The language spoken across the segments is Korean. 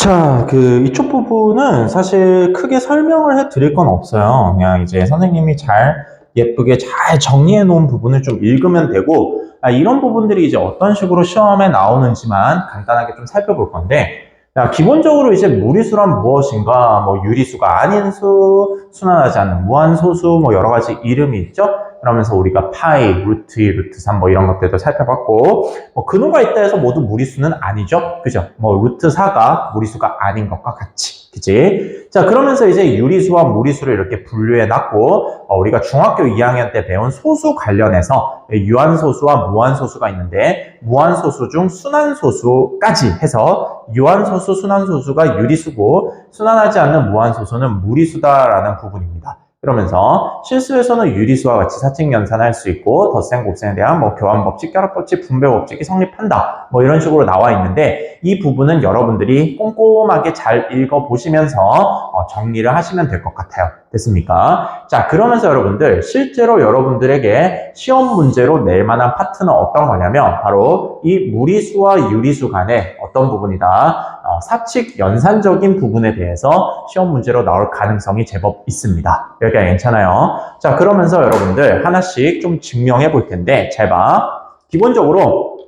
자, 그 이쪽 부분은 사실 크게 설명을 해 드릴 건 없어요. 그냥 이제 선생님이 잘 예쁘게 잘 정리해 놓은 부분을 좀 읽으면 되고, 아, 이런 부분들이 이제 어떤 식으로 시험에 나오는지만 간단하게 좀 살펴볼 건데, 자, 기본적으로 이제 무리수란 무엇인가, 뭐 유리수가 아닌 수, 순환하지 않는 무한소수, 뭐 여러 가지 이름이 있죠? 그러면서 우리가 파이, 루트 2, 루트 3, 뭐 이런 것들도 살펴봤고, 뭐 근호가 있다 해서 모두 무리수는 아니죠? 그죠? 뭐 루트 4가 무리수가 아닌 것과 같이. 그지? 자, 그러면서 이제 유리수와 무리수를 이렇게 분류해 놨고, 어, 우리가 중학교 2학년 때 배운 소수 관련해서 유한소수와 무한소수가 있는데, 무한소수 중 순환소수까지 해서 유한소수, 순환소수가 유리수고, 순환하지 않는 무한소수는 무리수다라는 부분입니다. 그러면서 실수에서는 유리수와 같이 사칙 연산할 수 있고 덧셈 곱셈에 대한 뭐 교환 법칙, 결합 법칙, 분배 법칙이 성립한다. 뭐 이런 식으로 나와 있는데 이 부분은 여러분들이 꼼꼼하게 잘 읽어 보시면서 어, 정리를 하시면 될 것 같아요. 됐습니까? 자, 그러면서 여러분들 실제로 여러분들에게 시험 문제로 낼 만한 파트는 어떤 거냐면 바로 이 무리수와 유리수 간의 어떤 부분이다. 어, 사칙 연산적인 부분에 대해서 시험 문제로 나올 가능성이 제법 있습니다. 여기가 괜찮아요. 자, 그러면서 여러분들 하나씩 좀 증명해 볼 텐데 잘 봐. 기본적으로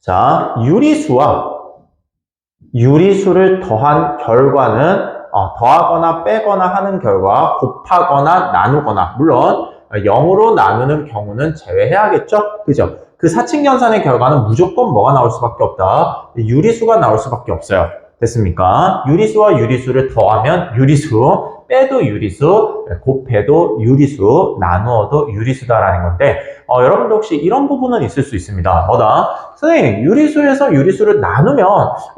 자, 유리수와 유리수를 더한 결과는 어, 더하거나 빼거나 하는 결과 곱하거나 나누거나 물론 0으로 나누는 경우는 제외해야겠죠? 그죠? 그 사칙 연산의 결과는 무조건 뭐가 나올 수밖에 없다. 유리수가 나올 수밖에 없어요. 됐습니까? 유리수와 유리수를 더하면 유리수, 빼도 유리수, 곱해도 유리수, 나누어도 유리수다라는 건데 어, 여러분도 혹시 이런 부분은 있을 수 있습니다. 뭐다? 선생님, 유리수에서 유리수를 나누면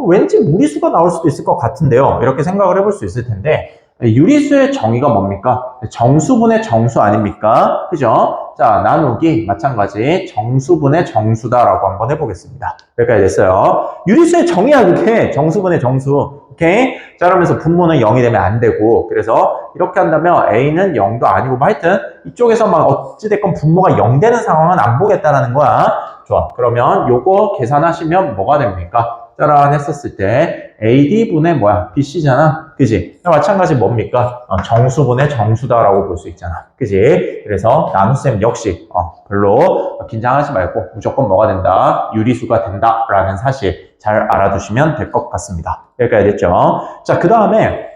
왠지 무리수가 나올 수도 있을 것 같은데요. 이렇게 생각을 해볼 수 있을 텐데 유리수의 정의가 뭡니까? 정수분의 정수 아닙니까? 그죠? 자, 나누기 마찬가지 정수분의 정수다라고 한번 해보겠습니다. 여기까지 됐어요. 유리수의 정의야 그게 정수분의 정수. 오케이? 자, 그러면서 분모는 0이 되면 안 되고 그래서 이렇게 한다면 A는 0도 아니고 뭐 하여튼 이쪽에서 막 어찌됐건 분모가 0 되는 상황은 안 보겠다라는 거야. 좋아. 그러면 요거 계산하시면 뭐가 됩니까? 짜란 했었을 때 AD분의 뭐야? BC잖아. 그지? 마찬가지 뭡니까? 어, 정수분의 정수다라고 볼 수 있잖아. 그지? 그래서 나눗셈 역시 어, 별로 긴장하지 말고 무조건 뭐가 된다? 유리수가 된다라는 사실 잘 알아두시면 될 것 같습니다. 여기까지 됐죠? 자, 그 다음에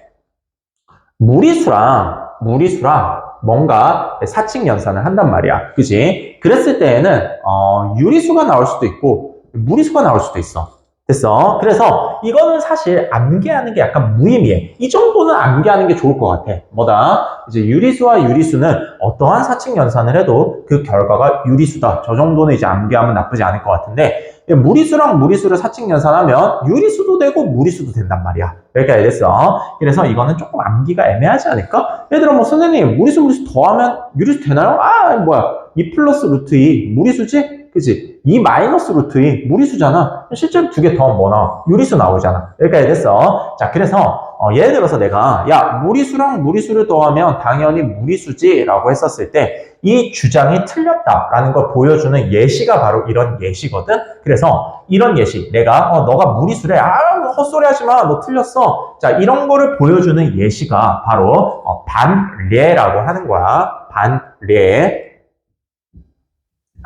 무리수랑 무리수랑 뭔가 사칙 연산을 한단 말이야. 그지? 그랬을 때에는 어, 유리수가 나올 수도 있고 무리수가 나올 수도 있어. 됐어. 그래서 이거는 사실 암기하는 게 약간 무의미해. 이 정도는 암기하는 게 좋을 것 같아. 뭐다? 이제 유리수와 유리수는 어떠한 사칙 연산을 해도 그 결과가 유리수다. 저 정도는 이제 암기하면 나쁘지 않을 것 같은데 무리수랑 무리수를 사칙 연산하면 유리수도 되고 무리수도 된단 말이야. 여기까지 됐어. 그래서 이거는 조금 암기가 애매하지 않을까? 예를 들어 뭐 선생님 무리수 무리수 더하면 유리수 되나요? 아 뭐야 2 플러스 루트 2 무리수지? 그치? 2 마이너스 루트 2 무리수잖아. 실제로 두 개 더 뭐 나 유리수 나오잖아. 여기까지 됐어. 자, 그래서 어, 예를 들어서 내가 야 무리수랑 무리수를 더하면 당연히 무리수지라고 했었을 때 이 주장이 틀렸다라는 걸 보여주는 예시가 바로 이런 예시거든. 그래서 이런 예시, 내가 어, 너가 무리수래, 아 헛소리 하지 마, 너 틀렸어. 자, 이런 거를 보여주는 예시가 바로 어, 반례라고 하는 거야. 반례.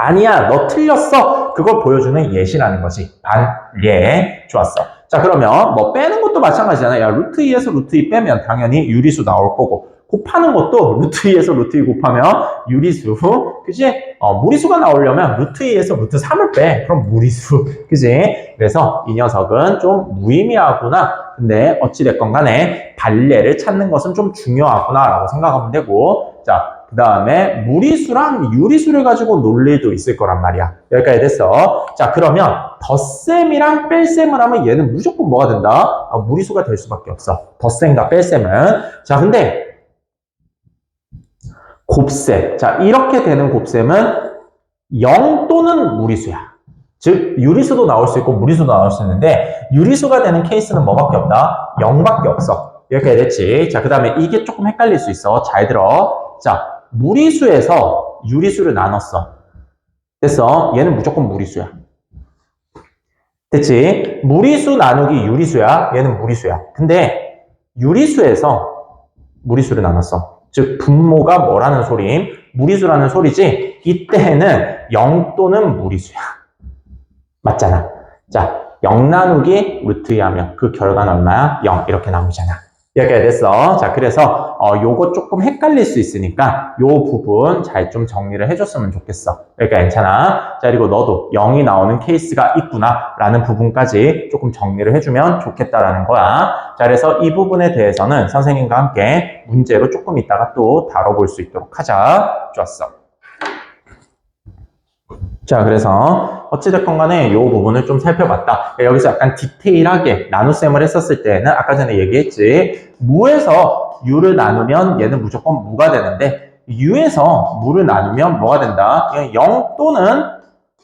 아니야, 너 틀렸어. 그걸 보여주는 예시라는 거지. 반 예. 좋았어. 자, 그러면 뭐 빼는 것도 마찬가지잖아. 야, 루트 2에서 루트 2 빼면 당연히 유리수 나올 거고. 곱하는 것도 루트 2에서 루트 2 곱하면 유리수. 그지? 어, 무리수가 나오려면 루트 2에서 루트 3을 빼. 그럼 무리수. 그지? 그래서 이 녀석은 좀 무의미하구나. 근데 어찌됐건 간에 반례를 찾는 것은 좀 중요하구나. 라고 생각하면 되고. 자, 그 다음에 무리수랑 유리수를 가지고 논리도 있을 거란 말이야. 여기까지 됐어. 자, 그러면 덧셈이랑 뺄셈을 하면 얘는 무조건 뭐가 된다? 어, 무리수가 될 수밖에 없어. 덧셈과 뺄셈은. 자, 근데 곱셈. 자, 이렇게 되는 곱셈은 0 또는 무리수야. 즉, 유리수도 나올 수 있고 무리수도 나올 수 있는데 유리수가 되는 케이스는 뭐밖에 없다? 0밖에 없어. 이렇게 됐지. 자, 그 다음에 이게 조금 헷갈릴 수 있어. 잘 들어. 자, 무리수에서 유리수를 나눴어. 됐어. 얘는 무조건 무리수야. 됐지? 무리수 나누기 유리수야. 얘는 무리수야. 근데 유리수에서 무리수를 나눴어. 즉 분모가 뭐라는 소리임? 무리수라는 소리지. 이때는 0 또는 무리수야. 맞잖아. 자, 0 나누기 루트 2 하면 그 결과는 얼마야? 0 이렇게 나오잖아. 이렇게 됐어. 자, 그래서 어, 요거 조금 헷갈릴 수 있으니까 요 부분 잘 좀 정리를 해줬으면 좋겠어. 그러니까 괜찮아. 자, 그리고 너도 0이 나오는 케이스가 있구나 라는 부분까지 조금 정리를 해주면 좋겠다라는 거야. 자, 그래서 이 부분에 대해서는 선생님과 함께 문제로 조금 이따가 또 다뤄볼 수 있도록 하자. 좋았어. 자, 그래서 어찌됐건 간에 이 부분을 좀 살펴봤다. 여기서 약간 디테일하게 나눗셈을 했었을 때는 아까 전에 얘기했지. 무에서 유를 나누면 얘는 무조건 무가 되는데 유에서 무를 나누면 뭐가 된다? 0 또는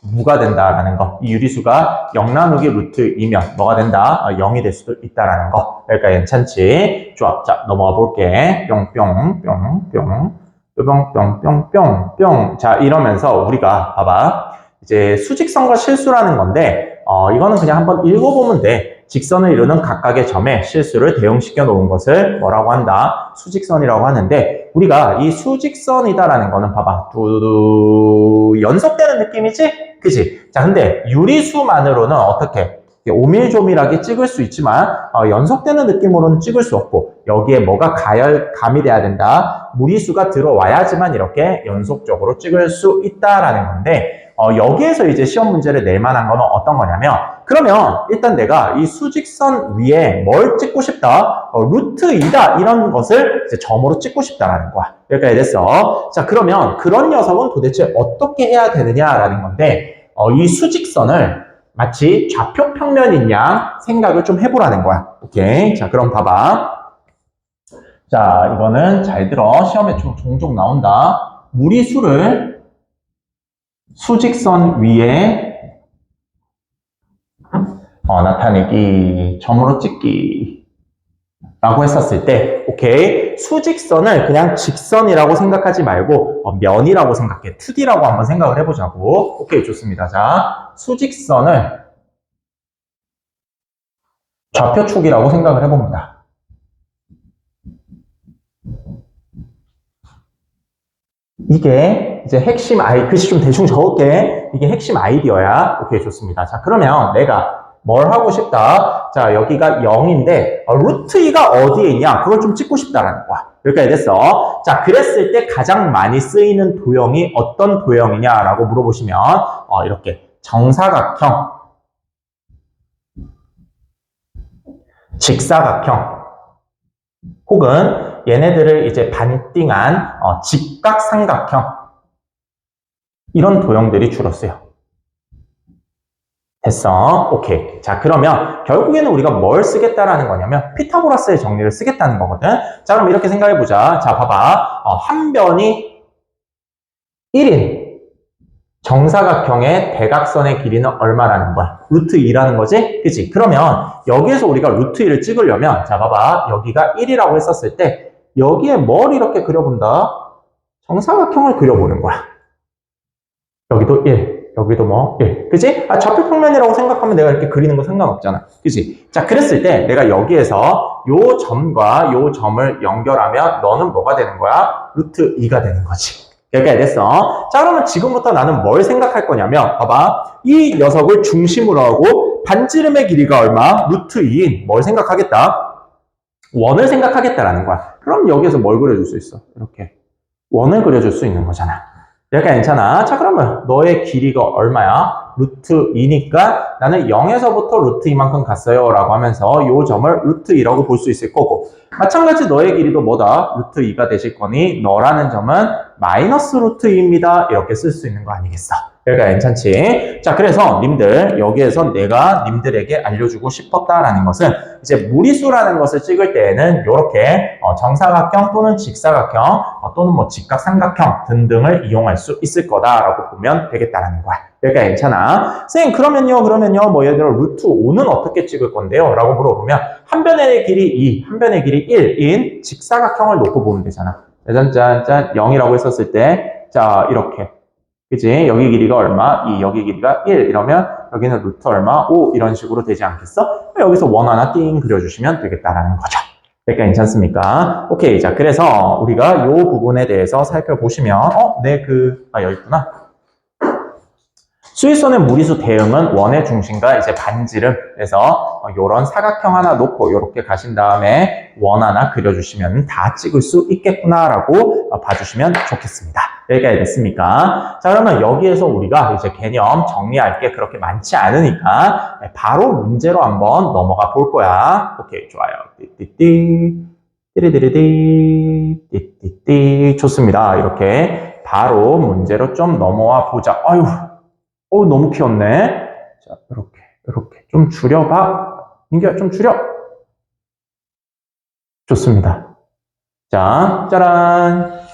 무가 된다라는 거. 이 유리수가 0 나누기 루트이면 뭐가 된다? 어, 0이 될 수도 있다라는 거. 그러니까 괜찮지? 좋아. 자, 넘어가 볼게. 뿅뿅, 뿅, 뿅. 뿅, 뿅, 뿅, 뿅, 뿅. 자, 이러면서 우리가 봐봐. 이제 수직선과 실수라는 건데, 어, 이거는 그냥 한번 읽어보면 돼. 직선을 이루는 각각의 점에 실수를 대응시켜 놓은 것을 뭐라고 한다? 수직선이라고 하는데, 우리가 이 수직선이다라는 거는 봐봐. 두두, 연속되는 느낌이지? 그지? 자, 근데 유리수만으로는 어떻게? 오밀조밀하게 찍을 수 있지만 어, 연속되는 느낌으로는 찍을 수 없고 여기에 뭐가 가열 가미돼야 된다 무리수가 들어와야지만 이렇게 연속적으로 찍을 수 있다라는 건데 어, 여기에서 이제 시험 문제를 낼 만한 거는 어떤 거냐면 그러면 일단 내가 이 수직선 위에 뭘 찍고 싶다 어, 루트 2다 이런 것을 이제 점으로 찍고 싶다라는 거야. 여기까지 됐어. 자 그러면 그런 녀석은 도대체 어떻게 해야 되느냐라는 건데 어, 이 수직선을 마치 좌표 평면인 양 생각을 좀 해보라는 거야. 오케이. 자, 그럼 봐봐. 자, 이거는 잘 들어. 시험에 좀 종종 나온다. 무리수를 수직선 위에 어, 나타내기, 점으로 찍기 라고 했었을 때 오케이 수직선을 그냥 직선이라고 생각하지 말고 어, 면이라고 생각해. 2D라고 한번 생각을 해보자고. 오케이 좋습니다. 자 수직선을 좌표축이라고 생각을 해봅니다. 이게 이제 핵심 아이 글씨 좀 대충 적을게. 이게 핵심 아이디어야. 오케이 좋습니다. 자 그러면 내가 뭘 하고 싶다? 자 여기가 0인데 어, 루트 2가 어디에 있냐? 그걸 좀 찍고 싶다라는 거야. 여기까지 됐어. 자 그랬을 때 가장 많이 쓰이는 도형이 어떤 도형이냐라고 물어보시면 어, 이렇게 정사각형 직사각형 혹은 얘네들을 이제 반띵한 어, 직각삼각형 이런 도형들이 쓰여. 됐어. 오케이. 자, 그러면 결국에는 우리가 뭘 쓰겠다라는 거냐면 피타고라스의 정리를 쓰겠다는 거거든. 자, 그럼 이렇게 생각해 보자. 자, 봐봐. 어, 한 변이 1인 정사각형의 대각선의 길이는 얼마라는 거야? 루트 2라는 거지? 그치? 그러면 여기에서 우리가 루트 2를 찍으려면 자 봐봐 여기가 1이라고 했었을 때 여기에 뭘 이렇게 그려본다? 정사각형을 그려보는 거야 여기도 1 여기도 뭐 1. 그치? 아, 좌표 평면이라고 생각하면 내가 이렇게 그리는 거 상관없잖아. 그치? 자, 그랬을 때 내가 여기에서 요 점과 요 점을 연결하면 너는 뭐가 되는 거야? 루트 2가 되는 거지. 여기까지 됐어. 자, 그러면 지금부터 나는 뭘 생각할 거냐면, 봐봐. 이 녀석을 중심으로 하고 반지름의 길이가 얼마? 루트 2인 뭘 생각하겠다? 원을 생각하겠다라는 거야. 그럼 여기에서 뭘 그려줄 수 있어? 이렇게. 원을 그려줄 수 있는 거잖아. 여기까지 괜찮아. 자, 그러면 너의 길이가 얼마야? 루트 2니까 나는 0에서부터 루트 2만큼 갔어요. 라고 하면서 이 점을 루트 2라고 볼 수 있을 거고 마찬가지 너의 길이도 뭐다? 루트 2가 되실 거니 너라는 점은 마이너스 루트 2입니다. 이렇게 쓸 수 있는 거 아니겠어? 여기가 괜찮지? 자, 그래서 님들 여기에서 내가 님들에게 알려주고 싶었다라는 것은 이제 무리수라는 것을 찍을 때에는 이렇게 어, 정사각형 또는 직사각형 어, 또는 뭐 직각삼각형 등등을 이용할 수 있을 거다라고 보면 되겠다라는 거야. 여기가 괜찮아. 선생님 그러면요 그러면요 뭐 예를 들어 루트 5는 어떻게 찍을 건데요? 라고 물어보면 한 변의 길이 2, 한 변의 길이 1인 직사각형을 놓고 보면 되잖아. 짠짠짠 0이라고 했었을 때 자 이렇게 그지? 여기 길이가 얼마? 2, 여기 길이가 1 이러면 여기는 루트 얼마? 5 이런 식으로 되지 않겠어? 여기서 원 하나 띵 그려주시면 되겠다라는 거죠. 그러니까 괜찮습니까? 오케이. 자, 그래서 우리가 이 부분에 대해서 살펴보시면, 어, 네, 그, 아, 여기 있구나. 수위선의 무리수 대응은 원의 중심과 이제 반지름. 그래서 이런 사각형 하나 놓고 이렇게 가신 다음에 원 하나 그려주시면 다 찍을 수 있겠구나라고 어, 봐주시면 좋겠습니다. 여기까지 됐습니까? 자, 그러면 여기에서 우리가 이제 개념 정리할 게 그렇게 많지 않으니까 바로 문제로 한번 넘어가 볼 거야. 오케이, 좋아요. 띠띠띠. 띠리디리디. 띠띠띠. 좋습니다. 이렇게 바로 문제로 좀 넘어와 보자. 아유. 어, 너무 키웠네. 자, 이렇게, 이렇게. 좀 줄여봐. 민규야, 좀 줄여. 좋습니다. 자, 짜란.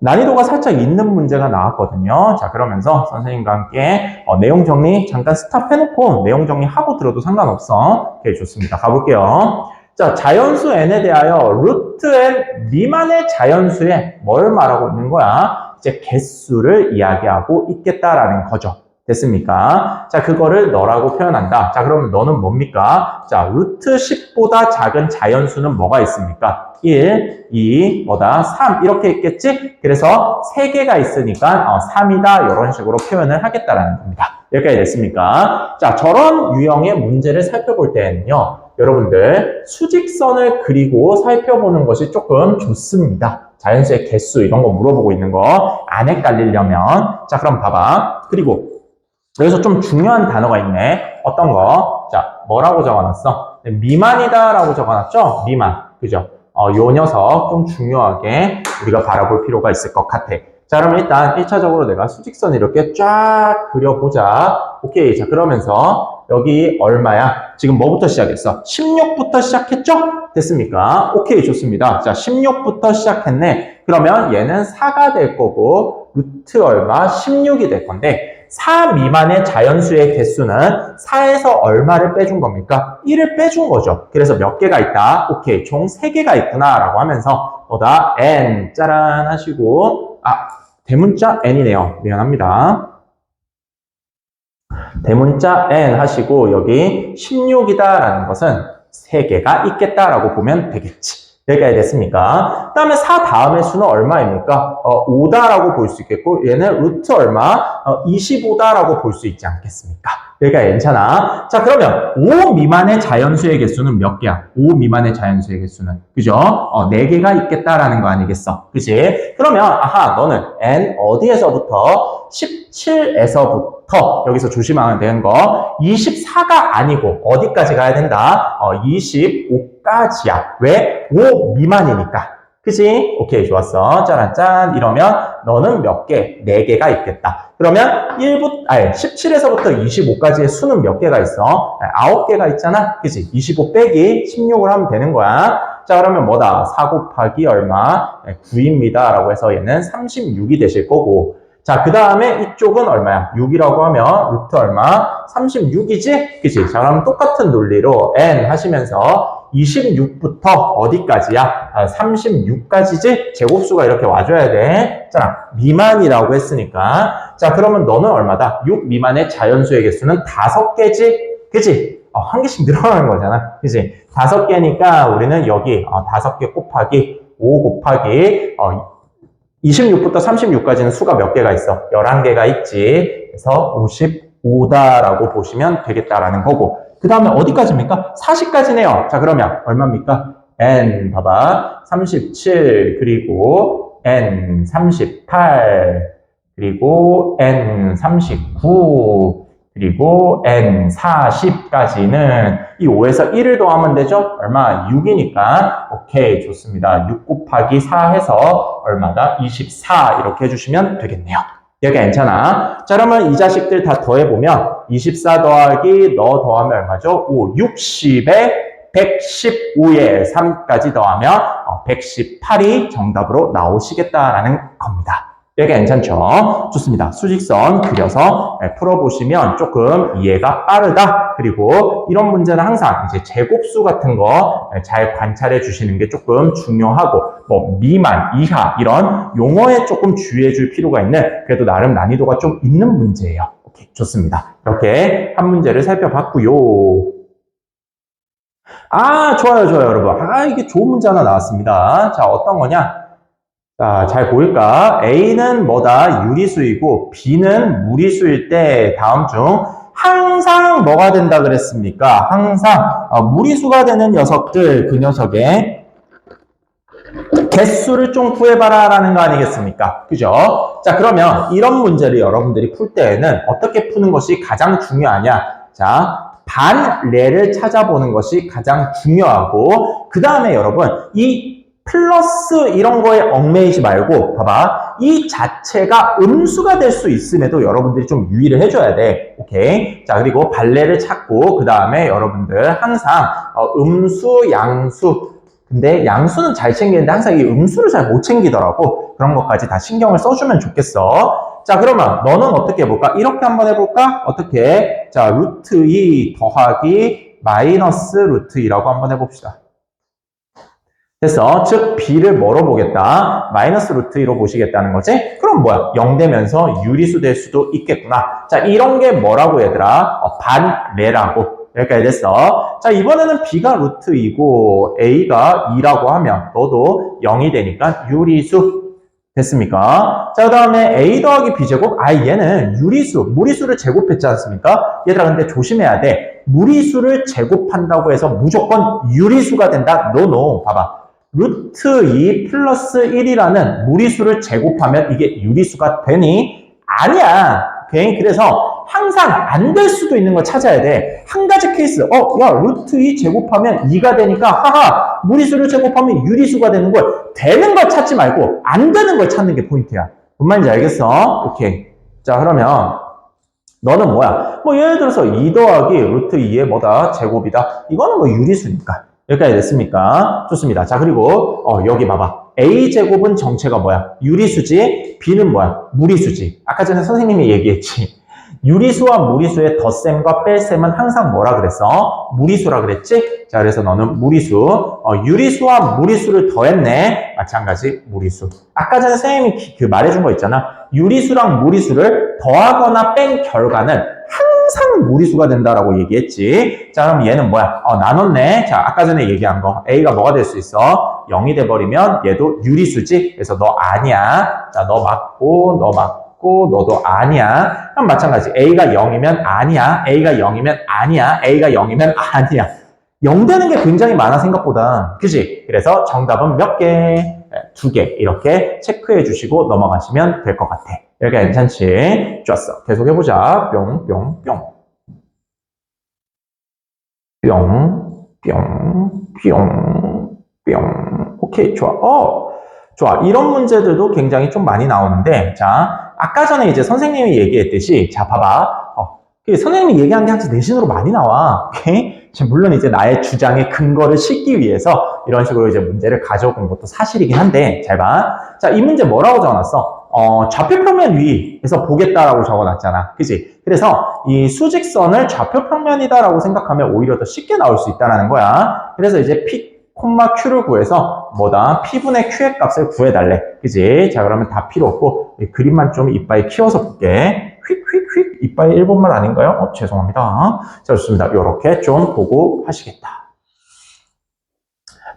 난이도가 살짝 있는 문제가 나왔거든요. 자, 그러면서 선생님과 함께 어, 내용 정리 잠깐 스탑해놓고 내용 정리하고 들어도 상관없어. 오케이, 좋습니다. 가볼게요. 자, 자연수 n에 대하여 루트 n 미만의 자연수에 뭘 말하고 있는 거야? 이제 개수를 이야기하고 있겠다라는 거죠. 됐습니까? 자, 그거를 너라고 표현한다. 자, 그러면 너는 뭡니까? 자, 루트 10보다 작은 자연수는 뭐가 있습니까? 1, 2, 뭐다? 3 이렇게 있겠지? 그래서 3개가 있으니까 어, 3이다 이런 식으로 표현을 하겠다라는 겁니다. 여기까지 됐습니까? 자, 저런 유형의 문제를 살펴볼 때는요. 여러분들 수직선을 그리고 살펴보는 것이 조금 좋습니다. 자연수의 개수 이런 거 물어보고 있는 거 안 헷갈리려면 자 그럼 봐봐 그리고 여기서 좀 중요한 단어가 있네. 어떤 거? 자, 뭐라고 적어놨어? 미만이다 라고 적어놨죠? 미만. 그죠? 어, 요 녀석 좀 중요하게 우리가 바라볼 필요가 있을 것 같아. 자, 그럼 일단 1차적으로 내가 수직선 이렇게 쫙 그려보자. 오케이. 자, 그러면서 여기 얼마야? 지금 뭐부터 시작했어? 16부터 시작했죠? 됐습니까? 오케이. 좋습니다. 자, 16부터 시작했네. 그러면 얘는 4가 될 거고, 루트 얼마? 16이 될 건데, 4 미만의 자연수의 개수는 4에서 얼마를 빼준 겁니까? 1을 빼준 거죠. 그래서 몇 개가 있다? 오케이, 총 3개가 있구나 라고 하면서 뭐다? n 짜란 하시고 아, 대문자 n이네요. 미안합니다. 대문자 n 하시고 여기 16이다라는 것은 3개가 있겠다라고 보면 되겠지. 여기까지 됐습니까? 그 다음에 4 다음의 수는 얼마입니까? 어, 5다라고 볼 수 있겠고 얘는 루트 얼마? 어, 25다라고 볼 수 있지 않겠습니까? 여기가 괜찮아. 자 그러면 5 미만의 자연수의 개수는 몇 개야? 5 미만의 자연수의 개수는 그죠? 어, 4개가 있겠다라는 거 아니겠어? 그지? 그러면 아하 너는 n 어디에서부터 17에서부터 여기서 조심하면 되는 거 24가 아니고 어디까지 가야 된다? 어, 25 까지야. 왜? 5 미만이니까. 그지? 오케이, 좋았어. 짠짠. 이러면 너는 몇 개? 4개가 있겠다. 그러면 1부, 아니, 17에서부터 25까지의 수는 몇 개가 있어? 9개가 있잖아? 그지? 25 빼기 16을 하면 되는 거야. 자, 그러면 뭐다? 4 곱하기 얼마? 9입니다. 라고 해서 얘는 36이 되실 거고. 자, 그 다음에 이쪽은 얼마야? 6이라고 하면 루트 얼마? 36이지? 그지? 자, 그럼 똑같은 논리로 n 하시면서 26부터 어디까지야? 아, 36까지지? 제곱수가 이렇게 와줘야 돼. 자, 미만이라고 했으니까. 자, 그러면 너는 얼마다? 6 미만의 자연수의 개수는 5개지? 그지? 어, 한 개씩 늘어나는 거잖아. 그지? 5개니까 우리는 여기 어, 5개 곱하기 5 곱하기 어, 26부터 36까지는 수가 몇 개가 있어? 11개가 있지. 그래서 55다라고 보시면 되겠다라는 거고. 그 다음에 어디까지입니까? 40까지네요. 자, 그러면 얼마입니까? n 봐봐. 37 그리고 n 38 그리고 n 39 그리고 n 40까지는 이 5에서 1을 더하면 되죠? 얼마? 6이니까 오케이 좋습니다. 6 곱하기 4 해서 얼마다? 24 이렇게 해주시면 되겠네요. 여기 괜찮아. 자 그러면 이 자식들 다 더해보면 24 더하기 너 더하면 얼마죠? 5, 60에 115에 3까지 더하면 118이 정답으로 나오시겠다라는 겁니다. 여기 괜찮죠? 좋습니다. 수직선 그려서 네, 풀어보시면 조금 이해가 빠르다. 그리고 이런 문제는 항상 이제 제곱수 같은 거 잘 관찰해 주시는 게 조금 중요하고 뭐 미만, 이하 이런 용어에 조금 주의해 줄 필요가 있는 그래도 나름 난이도가 좀 있는 문제예요. 오케이, 좋습니다. 이렇게 한 문제를 살펴봤고요. 아, 좋아요, 좋아요, 여러분. 아, 이게 좋은 문제 하나 나왔습니다. 자, 어떤 거냐? 자, 잘 보일까? A는 뭐다? 유리수이고, B는 무리수일 때 다음 중 항상 뭐가 된다 그랬습니까? 항상 어, 무리수가 되는 녀석들, 그 녀석의 개수를 좀 구해봐라 라는 거 아니겠습니까? 그죠? 자, 그러면 이런 문제를 여러분들이 풀 때에는 어떻게 푸는 것이 가장 중요하냐? 자, 반례를 찾아보는 것이 가장 중요하고, 그 다음에 여러분, 이 플러스 이런 거에 얽매이지 말고, 봐봐. 이 자체가 음수가 될 수 있음에도 여러분들이 좀 유의를 해줘야 돼. 오케이? 자, 그리고 발레를 찾고, 그 다음에 여러분들 항상 어, 음수, 양수, 근데 양수는 잘 챙기는데 항상 이 음수를 잘 못 챙기더라고. 그런 것까지 다 신경을 써주면 좋겠어. 자, 그러면 너는 어떻게 해볼까? 이렇게 한번 해볼까? 어떻게? 자, 루트 2 더하기 마이너스 루트 2라고 한번 해봅시다. 됐어. 즉, b를 뭐로 보겠다? 마이너스 루트 2로 보시겠다는 거지? 그럼 뭐야? 0 되면서 유리수 될 수도 있겠구나. 자, 이런 게 뭐라고 얘들아? 어, 반례라고. 여기까지 됐어. 자, 이번에는 b가 루트 2고 a가 2라고 하면 너도 0이 되니까 유리수 됐습니까? 자, 그 다음에 a 더하기 b제곱. 아, 얘는 유리수, 무리수를 제곱했지 않습니까? 얘들아, 근데 조심해야 돼. 무리수를 제곱한다고 해서 무조건 유리수가 된다? 노노. 봐봐. 루트 2 플러스 1이라는 무리수를 제곱하면 이게 유리수가 되니? 아니야. 오케이? 그래서 항상 안 될 수도 있는 걸 찾아야 돼. 한 가지 케이스. 어, 야, 루트 2 제곱하면 2가 되니까, 하하, 무리수를 제곱하면 유리수가 되는 걸, 되는 걸 찾지 말고, 안 되는 걸 찾는 게 포인트야. 뭔 말인지 알겠어? 오케이. 자, 그러면, 너는 뭐야? 뭐, 예를 들어서 2 더하기 루트 2의 뭐다? 제곱이다. 이거는 뭐 유리수니까. 여기까지 됐습니까? 좋습니다. 자, 그리고, 어, 여기 봐봐. A제곱은 정체가 뭐야? 유리수지, B는 뭐야? 무리수지. 아까 전에 선생님이 얘기했지. 유리수와 무리수의 덧셈과 뺄셈은 항상 뭐라 그랬어? 무리수라 그랬지? 자, 그래서 너는 무리수. 어, 유리수와 무리수를 더했네. 마찬가지 무리수. 아까 전에 선생님이 기- 그 말해준 거 있잖아. 유리수랑 무리수를 더하거나 뺀 결과는 항상 무리수가 된다라고 얘기했지. 자, 그럼 얘는 뭐야? 어, 나눴네. 자, 아까 전에 얘기한 거. A가 뭐가 될 수 있어? 0이 돼버리면 얘도 유리수지. 그래서 너 아니야. 자, 너 맞고, 너 맞고, 너도 아니야. 그럼 마찬가지. A가 0이면 아니야. A가 0이면 아니야. A가 0이면 아니야. 0 되는 게 굉장히 많아, 생각보다. 그지? 그래서 정답은 몇 개? 두 개. 이렇게 체크해 주시고 넘어가시면 될 것 같아. 여기가 괜찮지? 좋았어. 계속 해보자. 뿅, 뿅, 뿅. 뿅, 뿅, 뿅, 뿅. 오케이, 좋아. 어, 좋아. 이런 문제들도 굉장히 좀 많이 나오는데, 자, 아까 전에 이제 선생님이 얘기했듯이, 자, 봐봐. 어, 그 선생님이 얘기한 게 항상 내신으로 많이 나와. 오케이? 물론 이제 나의 주장의 근거를 싣기 위해서 이런 식으로 이제 문제를 가져온 것도 사실이긴 한데, 잘 봐. 자, 이 문제 뭐라고 적어놨어? 어, 좌표평면 위에서 보겠다라고 적어놨잖아. 그지? 그래서 이 수직선을 좌표평면이다라고 생각하면 오히려 더 쉽게 나올 수 있다는 거야. 그래서 이제 P, 콤마 Q를 구해서 뭐다? P분의 Q의 값을 구해달래. 그지? 자, 그러면 다 필요 없고 이 그림만 좀 이빨에 키워서 볼게. 휙휙휙 이빨 일본말 아닌가요? 어, 죄송합니다. 자, 좋습니다. 이렇게 좀 보고 하시겠다.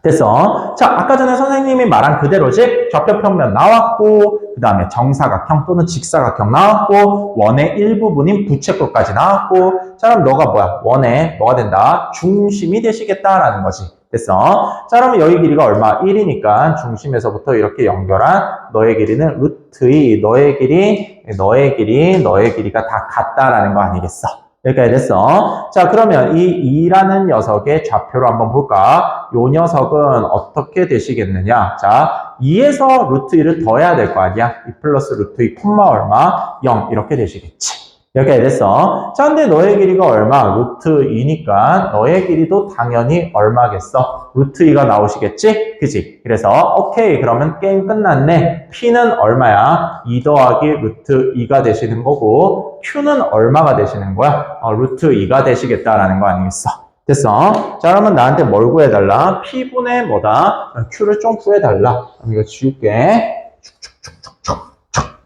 됐어. 자, 아까 전에 선생님이 말한 그대로지 좌표평면 나왔고 그 다음에 정사각형 또는 직사각형 나왔고 원의 일부분인 부채꼴까지 나왔고 자 그럼 너가 뭐야? 원의 뭐가 된다? 중심이 되시겠다라는 거지. 됐어. 자 그러면 여기 길이가 얼마? 1이니까 중심에서부터 이렇게 연결한 너의 길이는 루트 2 너의 길이 너의 길이 너의 길이가 다 같다라는 거 아니겠어? 여기까지 됐어. 자, 그러면 이 2라는 녀석의 좌표로 한번 볼까? 요 녀석은 어떻게 되시겠느냐? 자, 2에서 루트 2를 더해야 될 거 아니야? 2 플러스 루트 2 콤마 얼마? 0 이렇게 되시겠지. 여기까지 됐어. 자, 근데 너의 길이가 얼마? 루트 2니까 너의 길이도 당연히 얼마겠어? 루트 2가 나오시겠지? 그지? 그래서 오케이 그러면 게임 끝났네. P는 얼마야? 2 더하기 루트 2가 되시는 거고 Q는 얼마가 되시는 거야? 어, 루트 2가 되시겠다라는 거 아니겠어? 됐어? 자 그러면 나한테 뭘 구해달라? P분의 뭐다? Q를 좀 구해달라. 이거 지울게.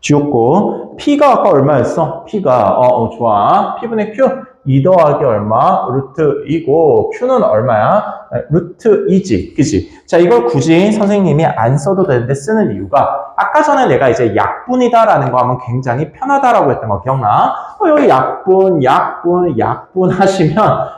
지웠고 P가 아까 얼마였어? P가 어, 어, 좋아 P분의 Q 2 더하기 얼마? 루트 2고 Q는 얼마야? 아, 루트 2지 그지? 자 이걸 굳이 선생님이 안 써도 되는데 쓰는 이유가 아까 전에 내가 이제 약분이다라는 거 하면 굉장히 편하다라고 했던 거 기억나? 어, 여기 약분, 약분, 약분 하시면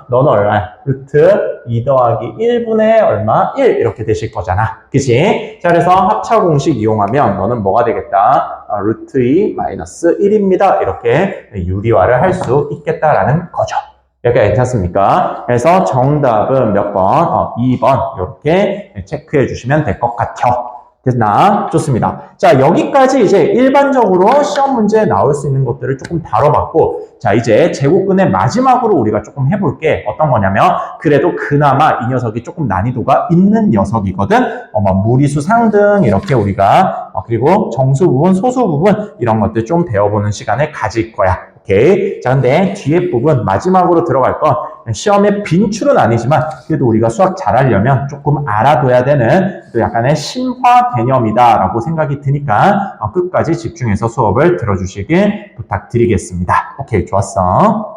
너는 얼마야? 루트 2 더하기 1분의 얼마? 1 이렇게 되실 거잖아. 그치? 자, 그래서 합차 공식 이용하면 너는 뭐가 되겠다? 어, 루트 2 마이너스 1입니다. 이렇게 유리화를 할 수 있겠다라는 거죠. 여기가 괜찮습니까? 그래서 정답은 몇 번? 어, 2번 이렇게 체크해 주시면 될 것 같아요. 됐나? 좋습니다. 자, 여기까지 이제 일반적으로 시험 문제에 나올 수 있는 것들을 조금 다뤄봤고, 자, 이제 제곱근의 마지막으로 우리가 조금 해볼 게 어떤 거냐면, 그래도 그나마 이 녀석이 조금 난이도가 있는 녀석이거든? 어, 뭐, 무리수 상등, 이렇게 우리가, 어, 그리고 정수 부분, 소수 부분, 이런 것들 좀 배워보는 시간을 가질 거야. 오케이. 자, 근데 뒤에 부분, 마지막으로 들어갈 건 시험의 빈출은 아니지만 그래도 우리가 수학 잘하려면 조금 알아둬야 되는 또 약간의 심화 개념이다라고 생각이 드니까 어, 끝까지 집중해서 수업을 들어주시길 부탁드리겠습니다. 오케이, 좋았어.